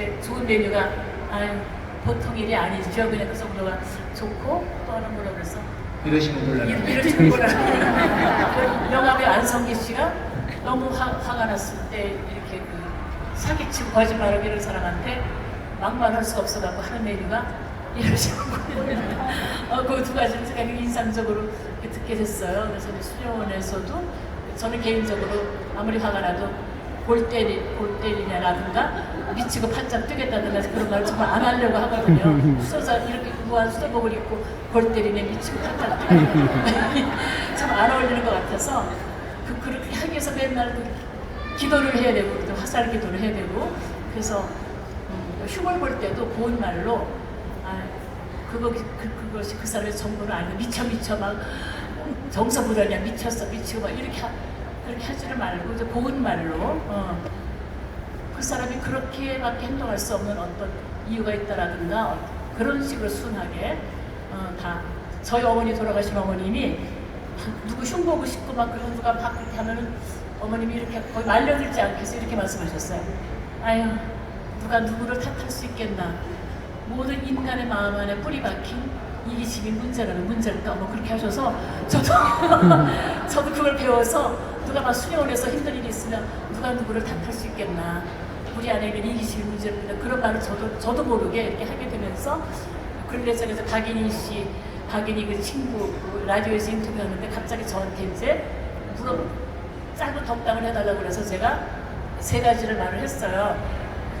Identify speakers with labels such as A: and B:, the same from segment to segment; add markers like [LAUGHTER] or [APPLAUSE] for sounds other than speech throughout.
A: 이제 좋은 메뉴가 아유 보통 일이 아니죠. 그냥 그 정도가 좋고 또 하나 뭐라 그랬어?
B: 이러시는 분들은
A: 이럴 줄몰라 영화배 안성기 씨가 너무 화, 화가 났을 때 이렇게 그 사기치고 거짓말하고 이런 사람한테 막말할 수가 없어갖고 하는 메뉴가 이러시는 거예요. 어, 그두 가지는 제가 인상적으로 듣게 됐어요. 그래서 이제 수련원에서도 저는 개인적으로 아무리 화가 나도 골 때리, 골 때리냐라든가 미치고 팔짝 뛰겠다든가 그런 말 정말 안 하려고 하거든요. [LAUGHS] 수도사 이렇게 무한 수도복을 입고 골 때리네 미치고 팔짝 뛰겠다. 참안 어울리는 것 같아서 그, 그렇게 하기 위해서 맨날 그 기도를 해야 되고 또 화살 기도를 해야 되고 그래서 음, 흉을 볼 때도 고운 말로 아, 그거 그, 그것이 그 사람의 전부는 아니고 미쳐 미쳐 막 정서부려냐 미쳤어 미치고 막 이렇게 하, 그렇게 하지를 말고 이제 고운 말로 어, 그 사람이 그렇게밖에 행동할 수 없는 어떤 이유가 있다라든가 어, 그런 식으로 순하게 어, 다 저희 어머니 돌아가신 어머님이 누구 흉보고 싶고 막 그런 누가 막 그렇게 하면은 어머님이 이렇게 거의 말려들지 않겠어? 이렇게 말씀하셨어요. 아유 누가 누구를 탓할 수 있겠나? 모든 인간의 마음 안에 뿌리 박힌 이기심이 문제라는 문제일까 뭐 그렇게 하셔서 저도 [LAUGHS] 저도 그걸 배워서 누가 막 수련원에서 힘든 일이 있으면 누가 누구를 탓할 수 있겠나? 우리 안에 있는 이기심이 문제입니다 그런 말을 저도 저도 모르게 이렇게 하게 되면서 근래전에서 박인희 씨 박인희 그 친구 그 라디오에서 인터뷰하는데 갑자기 저한테 이제 물어 짧은 덕담을 해달라고 그래서 제가 세 가지를 말을 했어요.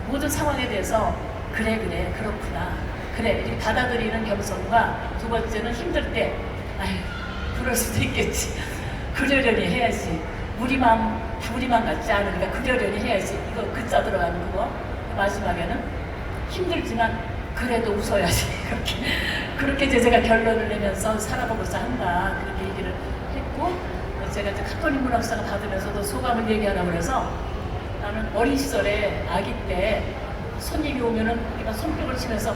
A: 모든 상황에 대해서 그래 그래 그렇구나. 그래 이렇게 받아들이는 겸손과 두 번째는 힘들 때 아휴 그럴 수도 있겠지. [LAUGHS] 그러려니 해야지 우리 마음 우리 마음 같지 않으니까 그러려니 해야지. 이거 글자 들어가는 그거. 마지막에는 힘들지만 그래도 웃어야지. [LAUGHS] 그렇게 그렇게 이제 제가 결론을 내면서 살아보고자 한다. 그렇게 얘기를 했고 제가 이제 카톨릭 문학사가 받으면서도 소감을 얘기하라고 그래서 나는 어린 시절에 아기 때 손님이 오면은 내가 손뼉을 치면서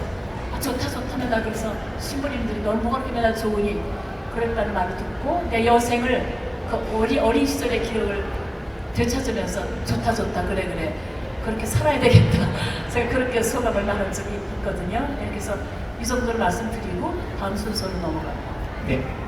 A: 아, 좋다 좋다는 나 그래서 신부님들이 널 뭐가 그렇게 나 좋으니 그랬다는 말을 듣고 내 여생을 그 어리, 어린 시절의 기억을 되찾으면서 좋다 좋다 그래 그래. 그렇게 살아야 되겠다. [LAUGHS] 제가 그렇게 소감을 나눈 적이 있거든요. 네, 그래서 이 정도를 말씀드리고 다음 순서로 넘어갑니다
B: 네.